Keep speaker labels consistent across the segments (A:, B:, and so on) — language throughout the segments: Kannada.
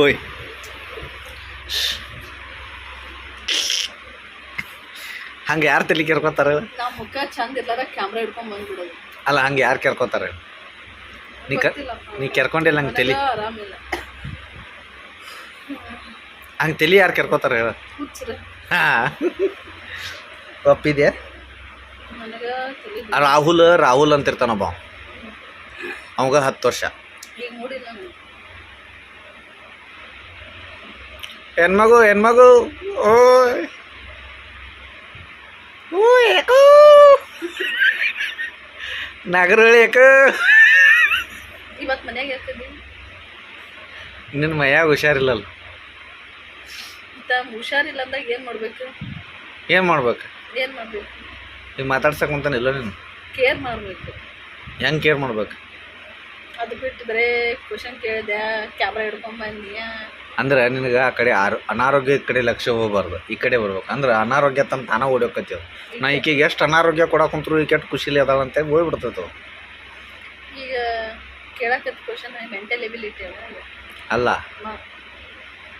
A: ಓಯ್ ಹಂಗೆ ಯಾರು ತಲೆ ಕೇಳ್ಕೊತಾರೆ
B: ನಾ ಮುಖ ಚಂದ ಇರ್ಲಾರ ಕ್ಯಾಮ್ರಾ ಹಿಡ್ಕೊಂಡ್ ಬಂದ್ಬಿಡೋದು.
A: ಅಲ್ಲ ಹಂಗೆ ಯಾರು ಕೇಳ್ಕೊತಾರೆ ನೀ ಕ. ನೀ ಕೆರ್ಕೊಂಡಿಲ್ಲ ಹಂಗೆ ತಲೆ?
B: ಆರಾಮಿಲ್ಲ.
A: ಹಂಗೆ ತಲೆ ಯಾರು ಕೆರ್ಕೋತಾರ? ಹೇಳ
B: ಹುಚ್ಚ್ರ
A: ಹಾಂ. ಒಪ್ಪಿದ್ಯಾ?
B: ನನಗ ತಲಿ
A: ರಾಹುಲ್ ರಾಹುಲ್ ಅಂತ ಇರ್ತಾನೊಬ್ಬ ಅವಾಗ ಹತ್ತು ವರ್ಷ.
B: ಈಗ ನೋಡಿಲ್ಲ ನಾನು.
A: ಹೆಣ್ಮಗು ಹೆಣ್ಮಗು ಓಯ್. ಯಾಕೋ. ನಗರಳಿ
B: ಇರ್ತಿದ್ವಿ
A: ನಿನ್ನ ಮೈಯಾಗ ಹುಷಾರಿಲ್ಲಲ್ಲ.
B: ಹುಷಾರಿಲ್ಲ ಅಂದಾಗ ಏನ್ ಮಾಡ್ಬೇಕು?
A: ಏನು ಮಾಡ್ಬೇಕು?
B: ಏನ್ ಮಾಡ್ಬೇಕು?
A: ಈಗ ಮಾತಾಡ್ಸಕ್ ಕುಂತಾನಿಲ್ಲ ನೀನು?
B: ಕೇರ್ ಮಾಡಬೇಕು.
A: ಹೆಂಗೆ ಕೇರ್ ಮಾಡ್ಬೇಕು?
B: ಅದು ಬಿಟ್ಟು ಬರೇ ಕ್ವಶನ್ ಕೇಳಿದೆ ಕ್ಯಾಮ್ರಾ ಹಿಡ್ಕೊಂಡ್ ಬಂದಿಯ?
A: ಅಂದ್ರೆ ನಿನಗೆ ಆ ಕಡೆ ಆರೋ ಅನಾರೋಗ್ಯದ ಕಡೆ ಲಕ್ಷ್ಯ ಹೋಗ್ಬಾರ್ದು. ಈ ಕಡೆ ಬರ್ಬೇಕು. ಅಂದ್ರೆ ಅನಾರೋಗ್ಯ ತನ್ನ ತಾನ ಓಡೋಕತ್ತೇವೆ ನಾ ಈಕೆಗೆ ಎಷ್ಟು ಅನಾರೋಗ್ಯ ಕೊಡಕ್ಕೆ ಕುಂತ್ರು ಈ ಕೆಟ್ಟು ಖುಷಿಲಿ ಅದಾಳ ಅಂತ ಹೋಗ್ಬಿಡ್ತೈತೆ
B: ಈಗ ಕೇಳಕತ್ ಕ್ವಶನ್ ಮೆಂಟಲ್ ಎಬಿಲಿಟಿ
A: ಅಲ್ಲ?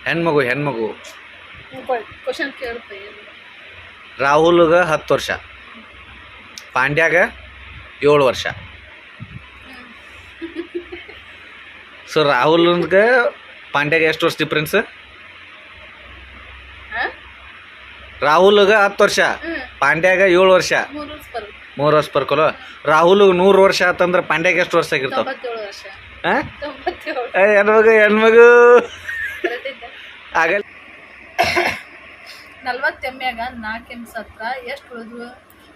A: ಹೆಣ್ಮಗು ಹೆಣ್ಮಗು.
B: ಕ್ವಶನ್
A: ರಾಹುಲ್ಗೆ ಹತ್ತು ವರ್ಷ. ಪಾಂಡ್ಯಾಗ ಏಳು ವರ್ಷ. ಸೊ ರಾಹುಲ್ಗೆ ಪಾಂಡ್ಯಾಗ ಎಷ್ಟು ವರ್ಷ ಡಿಫ್ರೆನ್ಸ್ ರಾಹುಲ್ಗ ಹತ್ತು ವರ್ಷ ಪಾಂಡ್ಯಾಗ ಏಳು ವರ್ಷ.
B: ಮೂರು ವರ್ಷ
A: ಬರ್ಕೊಲ್ಲ ರಾಹುಲ್ ನೂರು ವರ್ಷ ಆತಂದ್ರೆ ಪಾಂಡ್ಯಾಗ ಎಷ್ಟು ವರ್ಷ ಆಗಿರ್ತಾವ? ಹೆಣ್ಮಗ ಹೆಣ್ಮಗು? ಆಗಲ್ಲ
B: ನಲ್ವತ್ತು ಎಮ್ಮ್ಯಾಗ ನಾಲ್ಕು ಎಂ ಸತ್ರ ಎಷ್ಟು ಉಳಿದ್ವು?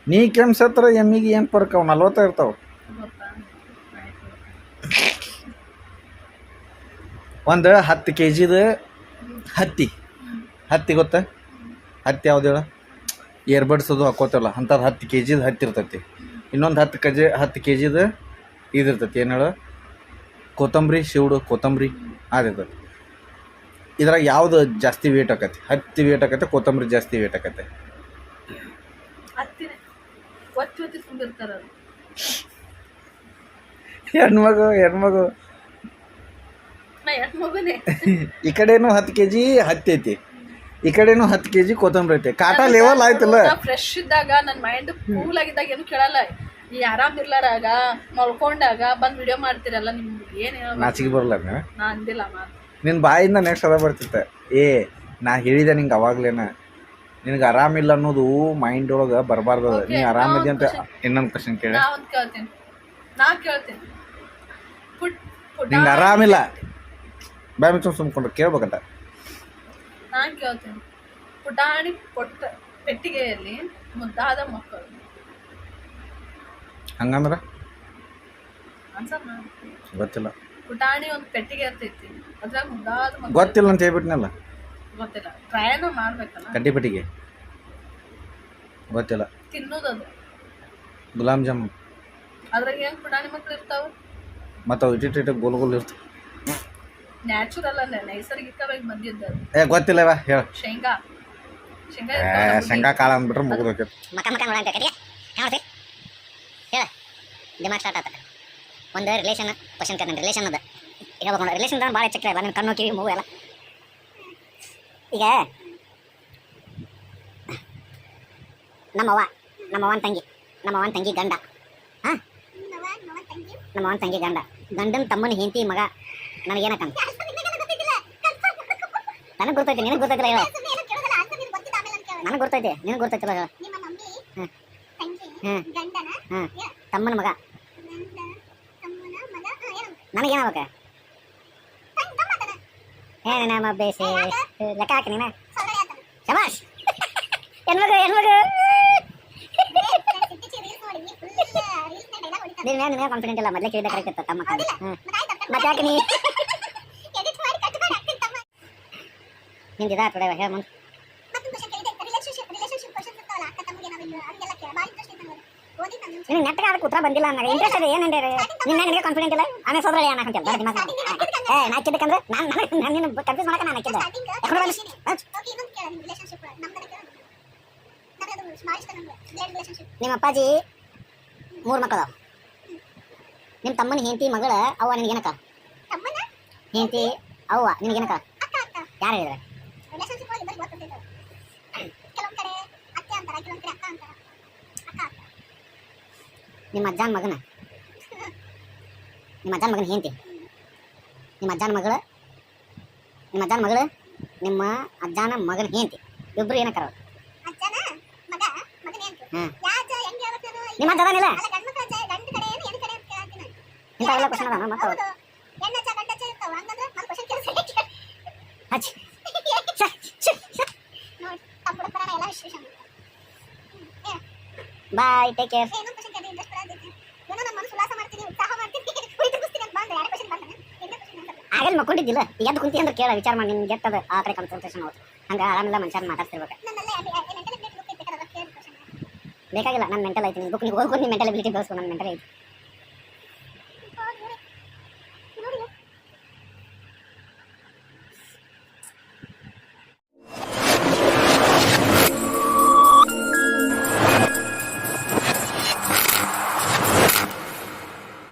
A: ನೀ ಕೆಮ್ಸತ್ರ ಎಮ್ಮಿಗೆ ಏನು ಪರ್ಕವ್ ನಲ್ವತ್ತ ಇರ್ತಾವ
B: ಗೊತ್ತಾ ಆಯ್ತು.
A: ಒಂದು ಹತ್ತು ಕೆ ಜಿದು ಹತ್ತಿ. ಹತ್ತಿ ಗೊತ್ತಾ? ಹತ್ತಿ ಯಾವ್ದು ಹೇಳ? ಇಯರ್ಬಡ್ಸ್ ಅದು ಹಾಕೋತಲ್ಲ ಅಂಥದ್ದು ಹತ್ತು ಕೆ ಜಿದು ಹತ್ತಿ ಇರ್ತೈತಿ. ಇನ್ನೊಂದು ಹತ್ತು ಕೆ ಜಿ ಹತ್ತು ಕೆ ಜಿದು ಇದಿರ್ತೈತಿ ಏನು ಹೇಳು? ಕೊತ್ತಂಬರಿ ಶಿವಡು ಕೊತ್ತಂಬರಿ ಅದಿರ್ತೈತಿ ಇದ್ರಾಗ ಯಾವುದು ಜಾಸ್ತಿ ವೇಟ್ ಆಕತಿ? ಹತ್ತಿ ವೇಟ್ ಆಕತ್ತೆ ಕೊತ್ತಂಬರಿ ಜಾಸ್ತಿ ವೇಟ್ ಆಕತ್ತೆ ಹೆಣ್ಮಗು ಹೆಣ್ಮಗು. ಈ ಕಡೆನೂ ಹತ್ತು ಕೆ ಜಿ ಹತ್ತಿ ಐತಿ. ಈ ಕಡೆನೂ ಹತ್ತು ಕೆ ಜಿ ಕೊತ್ತಂಬರಿ ಐತೆ. ಕಾಟ ಲೆವೆಲ್ ಆಯ್ತಲ್ಲ?
B: ಫ್ರೆಶ್ ಇದ್ದಾಗ ನನ್ನ ಮೈಂಡ್ ಕೂಲ್ ಆಗಿದ್ದಾಗ ಏನು ಕೇಳಲ್ಲ. ಈ ಆರಾಮ್ ಇರ್ಲಾರಾಗ ಮಲ್ಕೊಂಡಾಗ ಬಂದ್ ವಿಡಿಯೋ ಮಾಡ್ತಿರಲ್ಲ ನಿಮ್ಗೆ ಏನು
A: ನಾಚಿಗೆ ಬರಲ್ಲ
B: ನಾ ಅಂದಿಲ್ಲ ಮಾತು
A: ನಿನ್ನ ಬಾಯಿಂದ ನೆಕ್ಸ್ಟ್ ಅದ ಬರ್ತಿತ್ತೆ. ಏ ನಾ ಹೇಳಿದೆ ನಿಂಗೆ ಅವಾಗ್ಲೇನ. ನಿನಗೆ ಆರಾಮಿಲ್ಲ ಅನ್ನೋದು ಮೈಂಡ್ ಒಳಗೆ ಬರಬಾರ್ದು ನೀ ಆರಾಮದಿ ಅಂತ ಇನ್ನೊಂದು ಕ್ವಶನ್ ಕೇಳಿ.
B: ನಾ ಕೇಳ್ತೀನಿ. ನಾ ಕೇಳ್ತೀನಿ.
A: ನಿಂಗೆ ಆರಾಮಿಲ್ಲ ಬಾಯ್ ಮುಚ್ಚು ಸುಮ್ಕೊಂಡ್ರೆ ಕೇಳ್ಬೇಕಂತ
B: ನಾನು ಕೇಳ್ತೇನೆ. ಪುಟಾಣಿ ಪೊಟ್ಟ ಪೆಟ್ಟಿಗೆಯಲ್ಲಿ ಮುದ್ದಾದ ಮಕ್ಕಳು.
A: ಹಂಗಂದ್ರೆ?
B: ಅನ್ಸರ್ ನಾ
A: ಗೊತ್ತಿಲ್ಲ.
B: ಪುಟಾಣಿ ಒಂದು ಪೆಟ್ಟಿಗೆ ಇರ್ತೈತಿ ಅದ್ರಾಗ ಮುದ್ದಾದ ಮಕ್ಕಳು.
A: ಗೊತ್ತಿಲ್ಲ ಅಂತ ಹೇಳ್ಬಿಟ್ನಲ್ಲ?
B: ಗೊತ್ತಿಲ್ಲ. ಟ್ರಯನ ಮಾಡ್ಬೇಕಲ್ಲ.
A: ಕಡ್ಡಿ ಪೆಟ್ಟಿಗೆ? ಗೊತ್ತಿಲ್ಲ.
B: ತಿನ್ನೋದದು.
A: ಗುಲಾಬ್ ಜಾಮೂನ್.
B: ಅದ್ರಾಗ ಏನು ಪುಟಾಣಿ ಮಕ್ಳು ಇರ್ತಾವ?
A: ಮತ್ತು ಇಟ್ಟಿಟ್ಟು ಇಟ್ಟು ಗೋಲ್ ಗೋಲ್ ಇರ್ತವೆ.
B: ನ್ಯಾಚುರಲ್ ಅಲ್ಲ ನೈಸರ್ಗಿಕವಾಗಿ.
A: ಏ ಗೊತ್ತಿಲ್ಲವ ಹೇಳ.
B: ಶೇಂಗಾ. ಶೇಂಗಾ
A: ಏ
B: ಇರ್ತಾವಲ್ಲ ಹುಳಿ.
A: ಶೇಂಗಾ ಕಾಳ ಅಂದ್ಬಿಟ್ರೆ ಮುಗಿದೋಕೆ
C: ಮಕ ಮಕ ನೋಡಂತ ಹೆಂಗ್ ಹೇಳ. ದಿಮಾಗ್ ಸ್ಟಾರ್ಟ್ ಆತ ಒಂದು ರಿಲೇಷನ್ ಕ್ವಶನ್ ಕೇಳ್ತಾನೆ. ರಿಲೇಷನ್ ಅದ. ಹೇಳ್ಬೇಕು ನೋಡಿ ರಿಲೇಷನ್ ಭಾಳ ಇಲ್ಲ ನನ್ನ ಕಣ್ಣು ಕಿವಿ ಮೂಗು ಎಲ್ಲ. ಈಗ ನಮ್ಮವ್ವ ನಮ್ಮವ್ವನ ತಂಗಿ ನಮ್ಮವ್ವನ ತಂಗಿ ಗಂಡ. ಹಾಂ? ನಮ್ಮವ್ವನ ತಂಗಿ ಗಂಡ. ಗಂಡನ ತಮ್ಮನ ಹೆಂಡತಿ ಮಗ ನನಗೇನಕ್ಕಂತ ನನಗೆ ಗೊತ್ತೈತಿ ನಿನಗೆ ಗೊತ್ತೈತಿಲ್ಲ ಹೇಳ. ನನಗೆ ಗೊತ್ತೈತಿ ನಿನಗೆ ಗೊತ್ತೈತಿಲ್ಲ ಹೇಳ. ಹ್ಮ್. ಹ್ಮ್. ಹ್ಮ್. ತಮ್ಮನ ಮಗ. ನನಗೇನಾಗಬೇಕ ಏನ ನಮ್ಮ ಬೇಸಿ. ಲೆಕ್ಕ ಹಾಕಿ ನೀನ? ಶಬಾಷ್! ಹೆಣ್ಮಗು ಹೆಣ್ಮಗು ನಿನ್ನ ನಿನ್ನ ಕಾನ್ಫಿಡೆಂಟ್ ಇಲ್ಲ. ಮೊದಲೇ ಕೇಳಿದ ಕರೆಕ್ಟ್ ಇತ್ತು ತಮ್ಮ ಕಡೆ ಹ್ಞೂ ಮತ್ತೆ ಯಾಕೆ ನೀ? ನಿಂದು ಇದಾ ಕಡೆ ಹೇಳ ಮುಂದೆ ನಿನಗೆ ನೆಟ್ಟಗೆ ಅದಕ್ಕೆ ಉತ್ತರ ಬಂದಿಲ್ಲ ನನಗೆ. ಇಂಟ್ರೆಸ್ಟ್ ಇದೆ ಏನಂದ್ರೆ ನಿನ್ನ ನನಗೆ ಕಾನ್ಫಿಡೆಂಟ್ ಇಲ್ಲ? ಆಮೇಲೆ ಸೋದರ ಏನ ಹಾಕಂತ ಬರ ದಿಮಾಗ. ಏ ನಾ ಹಾಕಿದ್ದಕ್ಕಂದ್ರೆ ನಾನು ನಾನು ನಿನ್ನ ಕನ್ಫ್ಯೂಸ್ ಮಾಡಕ ನಾನು ಹಾಕಿದ್ದೆ. ಯಾಕಂದ್ರೆ ನಿಮ್ಮ ಅಪ್ಪಾಜಿ ಮೂರು ಮಕ್ಕಳು ನಿಮ್ಮ ತಮ್ಮನ ಹೆಂಡತಿ ಮಗಳ ಅವ್ವ ನಿನಗೇನಕ್ಕ ಹೆಂಡತಿ ಅವ್ವ ನಿನಗೇನಕ್ಕ ಯಾರು ಹೇಳಿದ್ರೆ?
D: ರಿಲೇಶನ್ಶಿಪ್ ಒಳಗೆ ಇಬ್ಬರಿಗೆ ಗೊತ್ತಿರ್ತೈತೆ ಅದು. ಕೆಲವೊಂದ್ ಕಡೆ ಅತ್ತೆ ಅಂತಾರ ಕೆಲವೊಂದ್ ಕಡೆ ಅಕ್ಕ ಅಂತಾರ. ಅಕ್ಕ ಅಕ್ಕ
C: ನಿಮ್ಮ ಅಜ್ಜನ ಮಗನ? ನಿಮ್ಮ ಅಜ್ಜನ ಮಗನ ಹೆಂಡತಿ? ನಿಮ್ಮ ಅಜ್ಜನ ಮಗಳು? ನಿಮ್ಮ ಅಜ್ಜನ ಮಗಳು? ನಿಮ್ಮ ಅಜ್ಜನ ಮಗನ ಹೆಂಡತಿ? ಇಬ್ರು ಏನಕ್ಕಾರ
D: ಅಜ್ಜನ ಮಗ ಮಗನ. ಯಾಜ ಹೆಂಗ್
C: ನಿಮ್ಮ ಅಜ್ಜನಿಲ್ಲ
D: ಅಲ್ಲ ಗಂಡ್ ಕಡೆ ಏನು ಕಡೆ ಅಂತ
C: ಅದಾನ ಮತ್ತೆ
D: ಇರ್ತಾವ ಹಂಗಂದ್ರೆ ಮತ್ತೆ ಕೇಳಿಸ
C: ಹಚ್ಚಿ ಛ, ಛ, ಛ.
D: ನೋಡಿ ತಮ್ಮ ಬರೋಣ ಎಲ್ಲ ವಿಶ್ಲೇಷಣೆ
C: ಬಾಯ್ ಟೇಕ್ ಕೇರ್
D: ಏನೋ ಕ್ವಶನ್ ಕೇಳಿ ಇಂಟ್ರೆಸ್ಟ್ ಬರೋದೈತಿ ಏನೋ ನಮ್ಮ ಮನಸ್ಸು ಉಲ್ಲಾಸ ಮಾಡ್ತೀನಿ ಉತ್ಸಾಹ ಮಾಡ್ತೀನಿ ಕುಯ್ತು ಕುಸ್ತೀನಿ ಅಂತ ಬಂದೆ ಎರಡು ಕ್ವಶನ್ ಬಂದ ಇನ್ನೂ ಟೇಕ್ ಕೇರ್
C: ಆಗಲ್ ಮಕ್ಕೊಂಡಿದ್ದಿಲ್ಲ. ಈಗ ಕುಂತಿ ಅಂದ್ರೆ ಕೇಳ ವಿಚಾರ ಮಾಡಿ ನಿಮ್ಗೆ ಗೆಟ್ಟದ ಆ ಕಡೆ ಕಾನ್ಸಂಟ್ರೇಷನ್ ಹೋಗ್ತು ಹಂಗೆ ಆರಾಮಿಲ್ಲ ಮನುಷ್ಯನ ಮಾತಾಡ್ತಿರ್ಬೇಕು. ಬೇಕಾಗಿಲ್ಲ ನನ್ನ ಮೆಂಟಲ್ ಐತಿ ಬುಕ್ ನೀವು ಓದ್ಕೊಂಡು ನಿಮ್ಮ ಮೆಂಟಲ್ ಅಬಿಲಿಟಿ ಬೆಳೆಸ್ಕೊ ನನ್ನ ಮೆಂಟಲ್ ಐತಿ